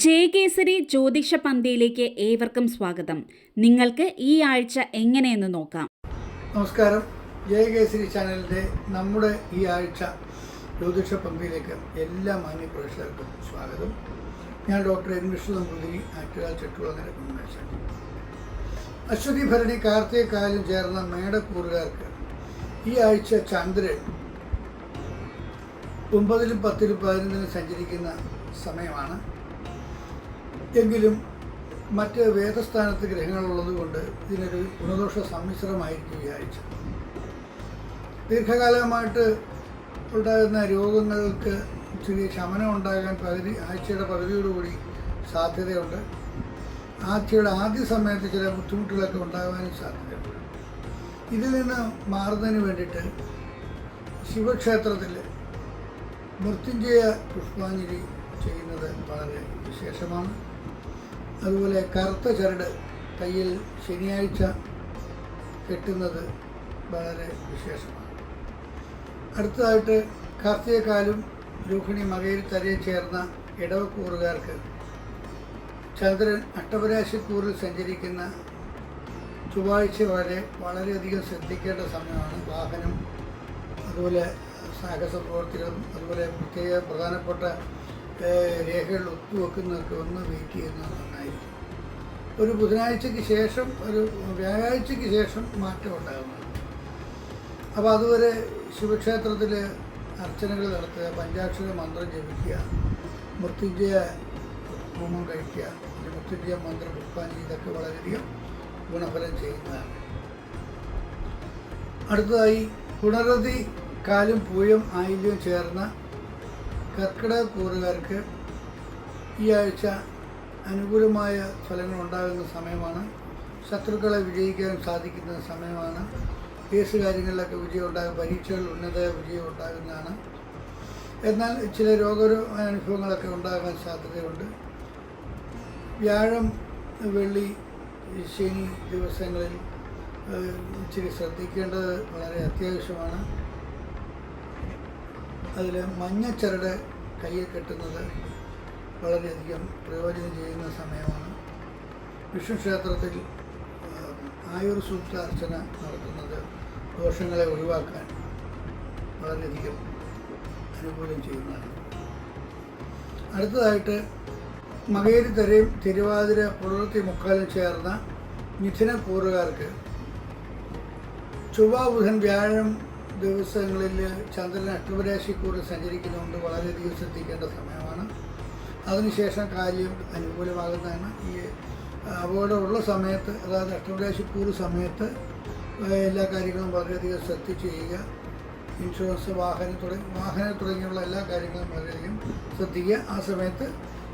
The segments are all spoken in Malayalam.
ജയകേസരി ജ്യോതിഷ പന്തിയിലേക്ക് ഏവർക്കും സ്വാഗതം. നിങ്ങൾക്ക് ഈ ആഴ്ച എങ്ങനെയെന്ന് നോക്കാം. നമസ്കാരം. ജയകേസരി ചാനലിന്റെ നമ്മുടെ ഈ ആഴ്ച ജ്യോതിഷ പന്തിയിലേക്ക് എല്ലാ മാന്യ പ്രേക്ഷകർക്കും സ്വാഗതം. ഞാൻ ഡോക്ടർ എൻ വിഷ്ണു നമ്പൂതിരി ആറ്റുകാൽ ചെട്ടുകുളങ്ങര അശ്വതി ഭരണി കാർത്തിക കാലം ചേർന്ന മേടക്കൂറുകാർക്ക് ഈ ആഴ്ച ചന്ദ്രൻ ഒമ്പതിലും പത്തിലും പതിനൊന്നിലും സഞ്ചരിക്കുന്ന സമയമാണ്. എങ്കിലും മറ്റ് വേദസ്ഥാനത്ത് ഗ്രഹങ്ങളുള്ളത് കൊണ്ട് ഇതിനൊരു ഗുണദോഷ സമ്മിശ്രമായിരിക്കും ഈ ആഴ്ച ദീർഘകാലമായിട്ട് ഉണ്ടാകുന്ന രോഗങ്ങൾക്ക് ചെറിയ ശമനം ഉണ്ടാകാൻ പകുതി ആഴ്ചയുടെ പകുതിയോടുകൂടി സാധ്യതയുണ്ട്. ആഴ്ചയുടെ ആദ്യ സമയത്ത് ചില ബുദ്ധിമുട്ടുകളൊക്കെ ഉണ്ടാകാനും സാധ്യതയുണ്ട്. ഇതിൽ നിന്ന് മാറുന്നതിന് വേണ്ടിയിട്ട് ശിവക്ഷേത്രത്തിൽ മൃത്യുഞ്ജയ പുഷ്പാഞ്ജലി ചെയ്യുന്നത് വളരെ വിശേഷമാണ്. അതുപോലെ കറുത്ത ചരട് കയ്യിൽ ശനിയാഴ്ച കെട്ടുന്നത് വളരെ വിശേഷമാണ്. അടുത്തതായിട്ട് കാർത്തികക്കാലും രൂഹിണി മകയിൽ തലയിൽ ചേർന്ന ഇടവക്കൂറുകാർക്ക് ചന്ദ്രൻ അഷ്ടപരാശിക്കൂറിൽ സഞ്ചരിക്കുന്ന ചൊവ്വാഴ്ച വരെ വളരെയധികം ശ്രദ്ധിക്കേണ്ട സമയമാണ്. വാഹനം അതുപോലെ സാഹസ പ്രവർത്തികളും അതുപോലെ പ്രത്യേക പ്രധാനപ്പെട്ട രേഖകൾ ഒത്തുവെക്കുന്നതൊക്കെ ഒന്ന് വെയിറ്റ് ചെയ്യുന്നത് നന്നായിരിക്കും. ഒരു ബുധനാഴ്ചയ്ക്ക് ശേഷം ഒരു വ്യാഴാഴ്ചയ്ക്ക് ശേഷം മാറ്റം ഉണ്ടാകുന്നതാണ് അപ്പോൾ അതുവരെ ശിവക്ഷേത്രത്തിൽ അർച്ചനകൾ നടത്തുക പഞ്ചാക്ഷര മന്ത്രം ജപിക്കുക മൃത്യുഞ്ജയ ഹോമം കഴിക്കുക പിന്നെ മൃത്യുഞ്ജയ മന്ത്രം പുഷ്പാഞ്ജലി ഇതൊക്കെ വളരെയധികം ഗുണഫലം ചെയ്യുന്നതാണ്. അടുത്തതായി പുണരതി കാലും പൂയം ആയില്യവും ചേർന്ന കർക്കിടക കൂറുകാർക്ക് ഈ ആഴ്ച അനുകൂലമായ ഫലങ്ങൾ ഉണ്ടാകുന്ന സമയമാണ്. ശത്രുക്കളെ വിജയിക്കാൻ സാധിക്കുന്ന സമയമാണ്. കേസ് കാര്യങ്ങളിലൊക്കെ വിജയം ഉണ്ടാകും. പരീക്ഷകൾ ഉന്നത വിജയം ഉണ്ടാകുന്നതാണ്. എന്നാൽ ചില രോഗ അനുഭവങ്ങളൊക്കെ ഉണ്ടാകാൻ സാധ്യതയുണ്ട്. വ്യാഴം വെള്ളി ശനി ദിവസങ്ങളിൽ ഇച്ചിരി ശ്രദ്ധിക്കേണ്ടത് വളരെ അത്യാവശ്യമാണ്. അതിൽ മഞ്ഞച്ചരട് കയ്യിൽ കെട്ടുന്നത് വളരെയധികം പ്രയോജനം ചെയ്യുന്ന സമയമാണ്. വിഷ്ണു ക്ഷേത്രത്തിൽ ആയുർ സൂക്ത അർച്ചന നടത്തുന്നത് ദോഷങ്ങളെ ഒഴിവാക്കാൻ വളരെയധികം അനുകൂലം ചെയ്യുന്നതാണ്. അടുത്തതായിട്ട് മകേരി തെരയും തിരുവാതിര പുലർത്തി മുക്കാലും ചേർന്ന മിഥുന കൂറുകാർക്ക് ചൊവ്വ ബുധൻ വ്യാഴം ദിവസങ്ങളിൽ ചന്ദ്രൻ അഷ്ടമരാശിക്കൂറിൽ സഞ്ചരിക്കുന്നതുകൊണ്ട് വളരെയധികം ശ്രദ്ധിക്കേണ്ട സമയമാണ്. അതിനുശേഷം കാര്യം അനുകൂലമാകുന്നതാണ്. ഈ അപകടമുള്ള സമയത്ത് അതായത് അഷ്ടമരാശിക്കൂറ് സമയത്ത് എല്ലാ കാര്യങ്ങളും വളരെയധികം ശ്രദ്ധിച്ച് ചെയ്യുക. ഇൻഷുറൻസ് വാഹനം തുടങ്ങി വാഹനം തുടങ്ങിയുള്ള എല്ലാ കാര്യങ്ങളും വളരെയധികം ശ്രദ്ധിക്കുക. ആ സമയത്ത്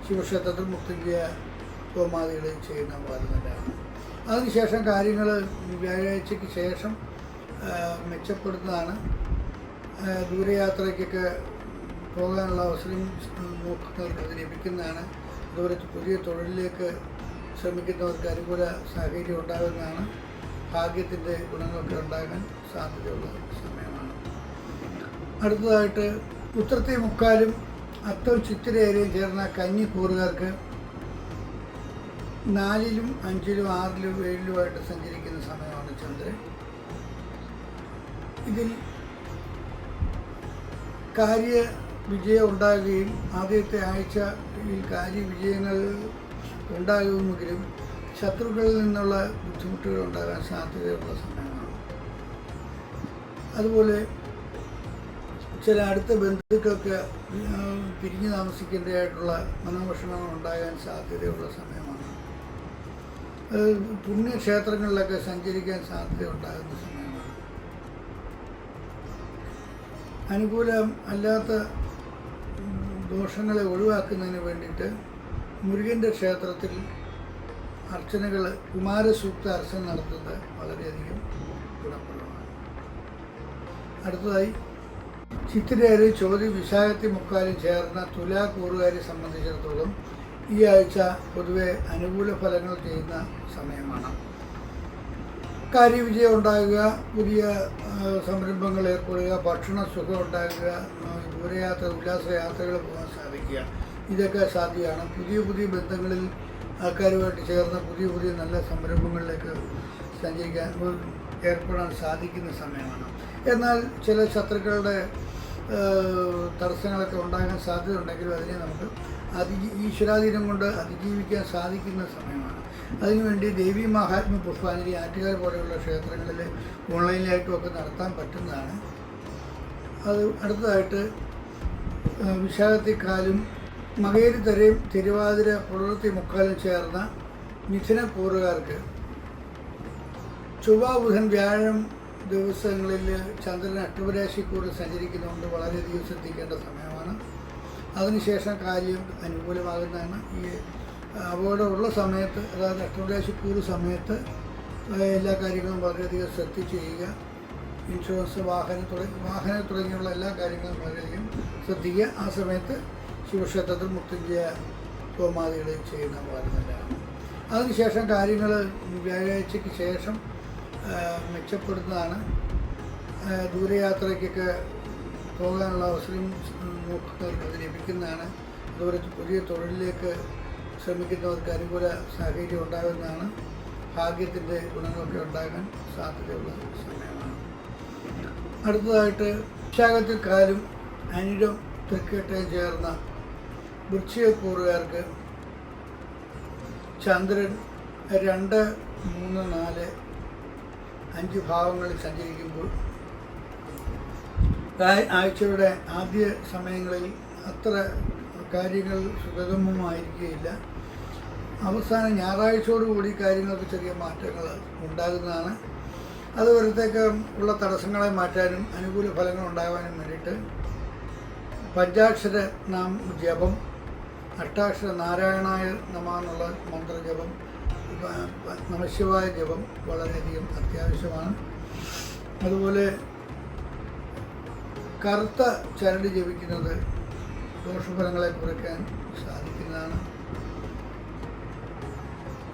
ശിവക്ഷേത്രത്തിൽ മൃത്യുഞ്ജയ ഹോമാദികൾ ചെയ്യുന്ന വളരെ അതിനുശേഷം കാര്യങ്ങൾ വ്യാഴാഴ്ചയ്ക്ക് ശേഷം മെച്ചപ്പെടുന്നതാണ്. ദൂരയാത്രയ്ക്കൊക്കെ പോകാനുള്ള അവസരം നോക്കുന്നവർക്ക് അത് ലഭിക്കുന്നതാണ്. അതുപോലെ പുതിയ തൊഴിലിലേക്ക് ശ്രമിക്കുന്നവർക്ക് അനുകൂല സാഹചര്യം ഉണ്ടാകുന്നതാണ്. ഭാഗ്യത്തിന്റെ ഗുണങ്ങളൊക്കെ ഉണ്ടാകാൻ സാധ്യതയുള്ള സമയമാണ്. അടുത്തതായിട്ട് ഉത്രത്തെ മുക്കാലും അത്തം ചിത്തിരേരയും ചേർന്ന കഞ്ഞി കൂറുകാർക്ക് നാലിലും അഞ്ചിലും ആറിലും ഏഴിലുമായിട്ട് സഞ്ചരിക്കുന്ന സമയമാണ് ചന്ദ്രൻ. ഇതിൽ കാര്യ വിജയം ഉണ്ടാകുകയും ആദ്യത്തെ ആഴ്ചയിൽ കാര്യ വിജയങ്ങൾ ഉണ്ടാകുമെങ്കിലും ശത്രുക്കളിൽ നിന്നുള്ള ബുദ്ധിമുട്ടുകൾ ഉണ്ടാകാൻ സാധ്യതയുള്ള സമയമാണ്. അതുപോലെ ചില അടുത്ത ബന്ധുക്കൾക്ക് പിരിഞ്ഞു താമസിക്കേണ്ടതായിട്ടുള്ള മനോവിഷമങ്ങൾ ഉണ്ടാകാൻ സാധ്യതയുള്ള സമയമാണ്. പുണ്യക്ഷേത്രങ്ങളിലൊക്കെ സഞ്ചരിക്കാൻ സാധ്യത ഉണ്ടാകുന്ന സമയമാണ്. അനുകൂലം അല്ലാത്ത ദോഷങ്ങളെ ഒഴിവാക്കുന്നതിന് വേണ്ടിയിട്ട് മുരുകന്റെ ക്ഷേത്രത്തിൽ അർച്ചനകൾ കുമാരസൂക്ത അർച്ചന നടത്തുന്നത് വളരെയധികം ഗുണപ്രദമാണ്. അടുത്തതായി ചിത്തിരേര് ചോതി വിശാഖത്തി മുക്കാലും ചേർന്ന തുലാ കൂറുകാരെ സംബന്ധിച്ചിടത്തോളം ഈ ആഴ്ച പൊതുവെ അനുകൂല ഫലങ്ങൾ ചെയ്യുന്ന സമയമാണ്. കാര്യവിജയം ഉണ്ടാകുക പുതിയ സംരംഭങ്ങൾ ഏർപ്പെടുക ഭക്ഷണ സുഖം ഉണ്ടാകുക ദൂരയാത്ര ഉല്ലാസ യാത്രകൾ പോകാൻ സാധിക്കുക. ഇതൊക്കെ സാധ്യമാണ്. പുതിയ പുതിയ ബന്ധങ്ങളിൽ ആൾക്കാരുമായിട്ട് ചേർന്ന് പുതിയ പുതിയ നല്ല സംരംഭങ്ങളിലേക്ക് സഞ്ചരിക്കാൻ ഏർപ്പെടാൻ സാധിക്കുന്ന സമയമാണ്. എന്നാൽ ചില ശത്രുക്കളുടെ തടസ്സങ്ങളൊക്കെ ഉണ്ടാകാൻ സാധ്യതയുണ്ടെങ്കിലും അതിനെ നമുക്ക് അതി ഈശ്വരാധീനം കൊണ്ട് അതിജീവിക്കാൻ സാധിക്കുന്ന സമയമാണ്. അതിനുവേണ്ടി ദേവി മഹാത്മ്യ പുഷ്പാഞ്ജലി ആറ്റുകാർ പോലെയുള്ള ക്ഷേത്രങ്ങളിൽ ഓൺലൈനിലായിട്ടുമൊക്കെ നടത്താൻ പറ്റുന്നതാണ്. അത് അടുത്തതായിട്ട് വിശാഖത്തിക്കാലും മകേരി തരയും തിരുവാതിര പുലർത്തി മുക്കാലും ചേർന്ന മിഥുനക്കൂറുകാർക്ക് ചൊവ്വ ബുധൻ വ്യാഴം ദിവസങ്ങളിൽ ചന്ദ്രൻ അട്ടുപരാശിക്കൂറ് സഞ്ചരിക്കുന്നതുകൊണ്ട് വളരെയധികം ശ്രദ്ധിക്കേണ്ട സമയമാണ്. അതിനുശേഷം കാര്യം അനുകൂലമാകുന്നതാണ് ഈ അപകടമുള്ള സമയത്ത് അതായത് അട്ടുപരാശിക്കൂറ് സമയത്ത് എല്ലാ കാര്യങ്ങളും വളരെയധികം ശ്രദ്ധ ചെയ്യുക ഇൻഷുറൻസ് വാഹനം തുടങ്ങി വാഹനം തുടങ്ങിയുള്ള എല്ലാ കാര്യങ്ങളും വളരെയധികം ശ്രദ്ധിക്കുക. ആ സമയത്ത് ശിവക്ഷേത്രത്തിൽ മുത്തഞ്ചിയ ഹോമാദികൾ ചെയ്യുന്ന വളരെ നല്ലതാണ്. അതിനുശേഷം കാര്യങ്ങൾ വ്യാഴാഴ്ചയ്ക്ക് ശേഷം മെച്ചപ്പെടുന്നതാണ്. ദൂരയാത്രയ്ക്കൊക്കെ പോകാനുള്ള അവസരം നോക്കുന്നവർക്ക് അത് ലഭിക്കുന്നതാണ്. അതുപോലെ പുതിയ തൊഴിലിലേക്ക് ശ്രമിക്കുന്നവർക്ക് അനുകൂല സാഹചര്യം ഉണ്ടാകുന്നതാണ്. ഭാഗ്യത്തിന്റെ ഗുണങ്ങളൊക്കെ ഉണ്ടാകാൻ സാധ്യതയുള്ള സമയമാണ്. അടുത്തതായിട്ട് വിശാഖത്തിൽ കാലും അനിഴം തെക്കേട്ടയും ചേർന്ന വൃശ്ചികക്കൂറുകാർക്ക് ചന്ദ്രൻ രണ്ട് മൂന്ന് നാല് അഞ്ച് ഭാവങ്ങളിൽ സഞ്ചരിക്കുമ്പോൾ ആഴ്ചയുടെ ആദ്യ സമയങ്ങളിൽ അത്ര കാര്യങ്ങൾ സുഗതമമായിരിക്കുകയില്ല. അവസാനം ഞായറാഴ്ചയോടുകൂടി കാര്യങ്ങൾക്ക് ചെറിയ മാറ്റങ്ങൾ ഉണ്ടാകുന്നതാണ്. അതുവരത്തേക്ക് ഉള്ള തടസ്സങ്ങളെ മാറ്റാനും അനുകൂല ഫലങ്ങൾ ഉണ്ടാകാനും വേണ്ടിയിട്ട് പഞ്ചാക്ഷര നാം ജപം അഷ്ടാക്ഷര നാരായണായ നമ എന്നുള്ള മന്ത്രജപം നമശിവായ ജപം വളരെയധികം അത്യാവശ്യമാണ്. അതുപോലെ കറുത്ത ചരട് ജപിക്കുന്നത് ദോഷഫലങ്ങളെ കുറയ്ക്കാൻ സാധിക്കുന്നതാണ്.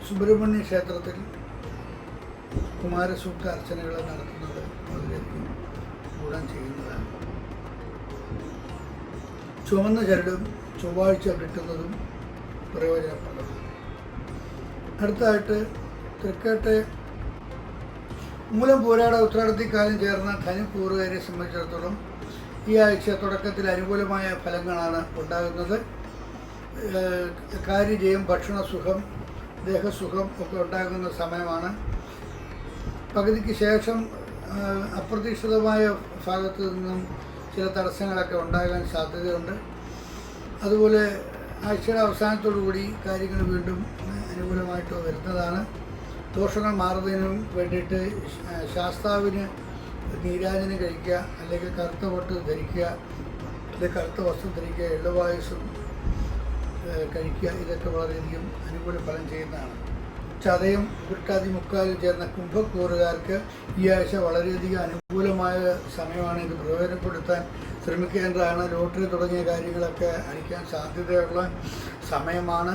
സുബ്രഹ്മണ്യ ക്ഷേത്രത്തിൽ കുമാരസൂക്ത അർച്ചനകൾ നടത്തുന്നത് വളരെയധികം ഗുണം ചെയ്യുന്നതാണ്. ചുവന്ന ചരടും ചൊവ്വാഴ്ച കിട്ടുന്നതും പ്രയോജനപ്രദമാണ്. അടുത്തായിട്ട് തൃക്കേട്ടെ മൂലം പോരാട ഉത്രാടത്തിക്കാലം ചേർന്ന ധനുക്കൂറുകാരെ സംബന്ധിച്ചിടത്തോളം ഈ ആഴ്ച തുടക്കത്തിൽ അനുകൂലമായ ഫലങ്ങളാണ് ഉണ്ടാകുന്നത്. കാര്യജയം ഭക്ഷണസുഖം ദേഹസുഖം ഒക്കെ ഉണ്ടാകുന്ന സമയമാണ്. പകുതിക്ക് ശേഷം അപ്രതീക്ഷിതമായ ഭാഗത്ത് നിന്നും ചില തടസ്സങ്ങളൊക്കെ ഉണ്ടാകാൻ സാധ്യതയുണ്ട്. അതുപോലെ ആഴ്ചയുടെ അവസാനത്തോടു കൂടി കാര്യങ്ങൾ വീണ്ടും അനുകൂലമായിട്ട് വരുന്നതാണ്. ദോഷങ്ങൾ മാറുന്നതിനും വേണ്ടിയിട്ട് ശാസ്താവിന് നീരാജനം കഴിക്കുക അല്ലെങ്കിൽ കറുത്ത പൊട്ട് ധരിക്കുക അല്ലെങ്കിൽ കറുത്ത വസ്ത്രം ധരിക്കുക എള്ളുവായുസും കഴിക്കുക ഇതൊക്കെ വളരെയധികം അനുകൂല ഫലം ചെയ്യുന്നതാണ്. ചതയം ഉരുട്ടാതി മുക്കാലിൽ ചേർന്ന കുംഭക്കൂറുകാർക്ക് ഈ ആഴ്ച വളരെയധികം അനുകൂലമായ സമയമാണ് ഇത് പ്രയോജനപ്പെടുത്താൻ ശ്രമിക്കേണ്ടതാണ്. ലോട്ടറി തുടങ്ങിയ കാര്യങ്ങളൊക്കെ അടിക്കാൻ സാധ്യതയുള്ള സമയമാണ്.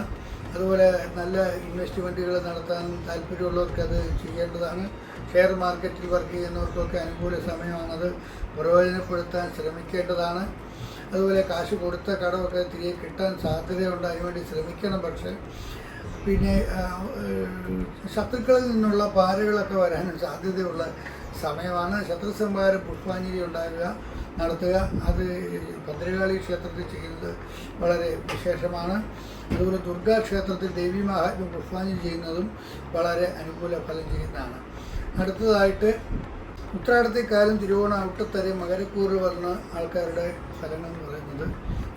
അതുപോലെ നല്ല ഇൻവെസ്റ്റ്മെന്റുകൾ നടത്താൻ താല്പര്യമുള്ളവർക്ക് അത് ചെയ്യേണ്ടതാണ്. ഷെയർ മാർക്കറ്റിൽ വർക്ക് ചെയ്യുന്നവർക്കൊക്കെ അനുകൂല സമയമാണത്. പ്രയോജനപ്പെടുത്താൻ ശ്രമിക്കേണ്ടതാണ്. അതുപോലെ കാശ് കൊടുത്ത കടമൊക്കെ തിരികെ കിട്ടാൻ സാധ്യതയുണ്ട്. അതിനുവേണ്ടി ശ്രമിക്കണം പക്ഷേ. പിന്നെ ശത്രുക്കളിൽ നിന്നുള്ള പാരകളൊക്കെ വരാനും സാധ്യതയുള്ള സമയമാണ്. ശത്രു സംഹാരം പുഷ്പാഞ്ജലി ഉണ്ടാകുക നടത്തുക. അത് ഭദ്രകാളി ക്ഷേത്രത്തിൽ ചെയ്യുന്നത് വളരെ വിശേഷമാണ്. അതുപോലെ ദുർഗാ ക്ഷേത്രത്തിൽ ദേവി മഹാത്മ്യം പുഷ്പാഞ്ജലി ചെയ്യുന്നതും വളരെ അനുകൂല ഫലം ചെയ്യുന്നതാണ്. അടുത്തതായിട്ട് ഉത്രാടത്തെക്കാലം തിരുവോണ ഔട്ടത്തരെ മകരക്കൂറ് വന്ന ആൾക്കാരുടെ ഫലങ്ങൾ എന്ന് പറയുന്നത്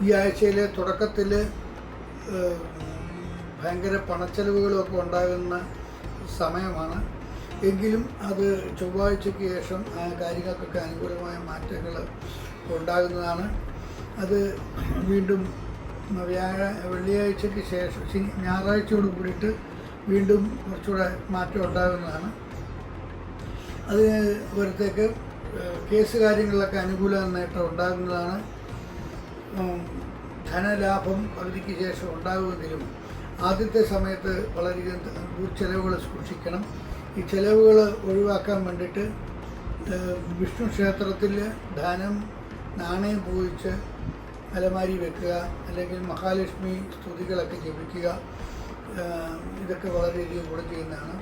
ഈ ആഴ്ചയിലെ തുടക്കത്തിൽ ഭയങ്കര പണച്ചെലവുകളൊക്കെ ഉണ്ടാകുന്ന സമയമാണ്. എങ്കിലും അത് ചൊവ്വാഴ്ചയ്ക്ക് ശേഷം ആ കാര്യങ്ങൾക്കൊക്കെ അനുകൂലമായ മാറ്റങ്ങൾ ഉണ്ടാകുന്നതാണ്. അത് വീണ്ടും വ്യാഴ വെള്ളിയാഴ്ചയ്ക്ക് ശേഷം ഞായറാഴ്ചയോട് കൂടിയിട്ട് വീണ്ടും കുറച്ചുകൂടെ മാറ്റം ഉണ്ടാകുന്നതാണ്. അത് വരത്തേക്ക് കേസ് കാര്യങ്ങളിലൊക്കെ അനുകൂല നേട്ടം ഉണ്ടാകുന്നതാണ്. ധനലാഭം പകുതിക്ക് ശേഷം ഉണ്ടാകുമെങ്കിലും ആദ്യത്തെ സമയത്ത് വളരെയധികം ചെലവുകൾ സൂക്ഷിക്കണം. ഈ ചെലവുകൾ ഒഴിവാക്കാൻ വേണ്ടിയിട്ട് വിഷ്ണു ക്ഷേത്രത്തിൽ ധനം നാണയം പൂജിച്ച് അലമാരി വെക്കുക അല്ലെങ്കിൽ മഹാലക്ഷ്മി സ്തുതികളൊക്കെ ജപിക്കുക ഇതൊക്കെ വളരെയധികം ഗുണം ചെയ്യുന്നതാണ്.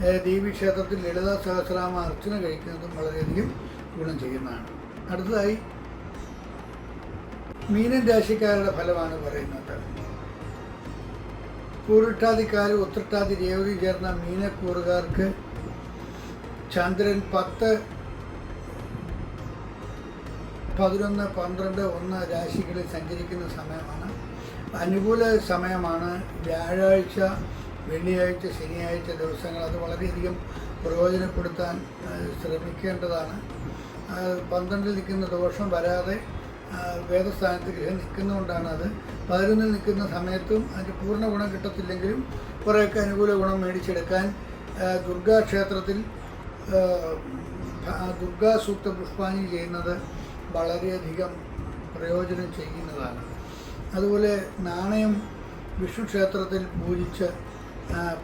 ദേവി ദേവീക്ഷേത്രത്തിൽ ലളിതാ സഹസ്രാമ അർച്ചന കഴിക്കുന്നതും വളരെയധികം ഗുണം ചെയ്യുന്നതാണ്. അടുത്തതായി മീനൻ രാശിക്കാരുടെ ഫലമാണ് പറയുന്നത്. പൂരിട്ടാതിക്കാരും ഉത്രട്ടാതി രേവതി ചേർന്ന മീനക്കൂറുകാർക്ക് ചന്ദ്രൻ പത്ത് പതിനൊന്ന് പന്ത്രണ്ട് ഒന്ന് രാശികളിൽ സഞ്ചരിക്കുന്ന സമയമാണ്. അനുകൂല സമയമാണ്. വ്യാഴാഴ്ച വെള്ളിയാഴ്ച ശനിയാഴ്ച ദിവസങ്ങൾ അത് വളരെയധികം പ്രയോജനപ്പെടുത്താൻ ശ്രമിക്കേണ്ടതാണ്. പന്ത്രണ്ടിൽ നിൽക്കുന്ന ദോഷം വരാതെ വേദസ്ഥാനത്ത് ഗ്രഹം നിൽക്കുന്നതുകൊണ്ടാണ് അത്. പതിനൊന്നിൽ നിൽക്കുന്ന സമയത്തും അതിന്റെ പൂർണ ഗുണം കിട്ടത്തില്ലെങ്കിലും കുറേയൊക്കെ അനുകൂല ഗുണം മേടിച്ചെടുക്കാൻ ദുർഗാക്ഷേത്രത്തിൽ ദുർഗാ ക്ഷേത്രത്തിൽ ആ, ഭ- ദുർഗാ സൂക്ത പുഷ്പാഞ്ജലി ചെയ്യുന്നത് വളരെയധികം പ്രയോജനം ചെയ്യുന്നതാണ്. അതുപോലെ നാണയം വിഷ്ണു ക്ഷേത്രത്തിൽ പൂജിച്ച്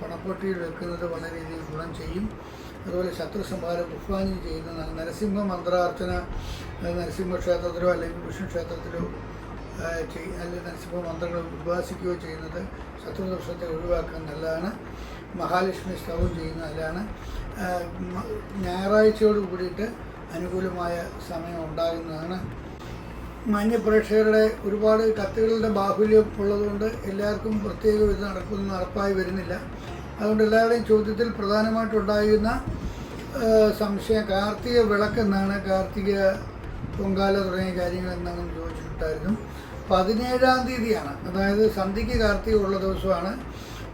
പണപ്പൊട്ടിയിൽ വെക്കുന്നത് വളരെയധികം ഗുണം ചെയ്യും. അതുപോലെ ശത്രു സംഹാരം പുഷ്പാഞ്ജലി ചെയ്യുന്ന നരസിംഹ മന്ത്രാർച്ചന നരസിംഹക്ഷേത്രത്തിലോ നരസിംഹ ക്ഷേത്രത്തിലോ അല്ലെങ്കിൽ വിഷ്ണു ക്ഷേത്രത്തിലോ അല്ലെങ്കിൽ നരസിംഹ മന്ത്രങ്ങൾ ഉദ്ഭാസിക്കുകയോ ചെയ്യുന്നത് ശത്രുദോഷത്തെ ഒഴിവാക്കാൻ നല്ലതാണ്. മഹാലക്ഷ്മി സ്തവം ചെയ്യുന്ന നല്ലതാണ്. ഞായറാഴ്ചയോട് കൂടിയിട്ട് അനുകൂലമായ സമയം ഉണ്ടാകുന്നതാണ്. മാന്യപ്രേക്ഷകരുടെ ഒരുപാട് കത്തുകളുടെ ബാഹുല്യം ഉള്ളതുകൊണ്ട് എല്ലാവർക്കും പ്രത്യേകം ഇത് നടക്കുന്ന നടപ്പായി വരുന്നില്ല. അതുകൊണ്ട് എല്ലാവരുടെയും ചോദ്യത്തിൽ പ്രധാനമായിട്ടുണ്ടായിരുന്ന സംശയം കാർത്തിക വിളക്ക് എന്നാണ് കാർത്തിക പൊങ്കാല തുടങ്ങിയ കാര്യങ്ങൾ എന്നാണ് ചോദിച്ചിട്ടുണ്ടായിരുന്നു. പതിനേഴാം തീയതിയാണ്. അതായത് സന്ധ്യയ്ക്ക് കാർത്തിക ഉള്ള ദിവസമാണ്.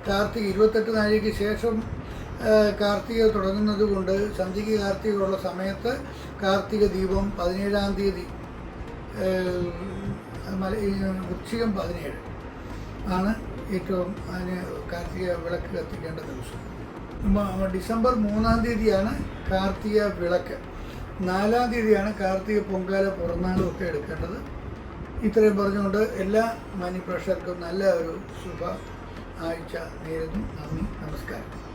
കാർത്തിക ഇരുപത്തെട്ട് നാഴികയ്ക്ക് ശേഷം കാർത്തിക തുടങ്ങുന്നത് കൊണ്ട് സന്ധ്യയ്ക്ക് കാർത്തിക ഉള്ള സമയത്ത് കാർത്തിക ദീപം പതിനേഴാം തീയതി വൃശ്ചികം പതിനേഴ് ആണ്. ഏറ്റവും അതിന് കാർത്തിക വിളക്ക് കത്തിക്കേണ്ട ദിവസം. ഡിസംബർ മൂന്നാം തീയതിയാണ് കാർത്തിക വിളക്ക്. നാലാം തീയതിയാണ് കാർത്തിക പൊങ്കാല പുറന്നാളും ഒക്കെ എടുക്കേണ്ടത്. ഇത്രയും പറഞ്ഞുകൊണ്ട് എല്ലാ മാന്യപ്രേക്ഷകർക്കും നല്ല ഒരു ശുഭ ആഴ്ച നേരുന്നു. നന്ദി നമസ്കാരം.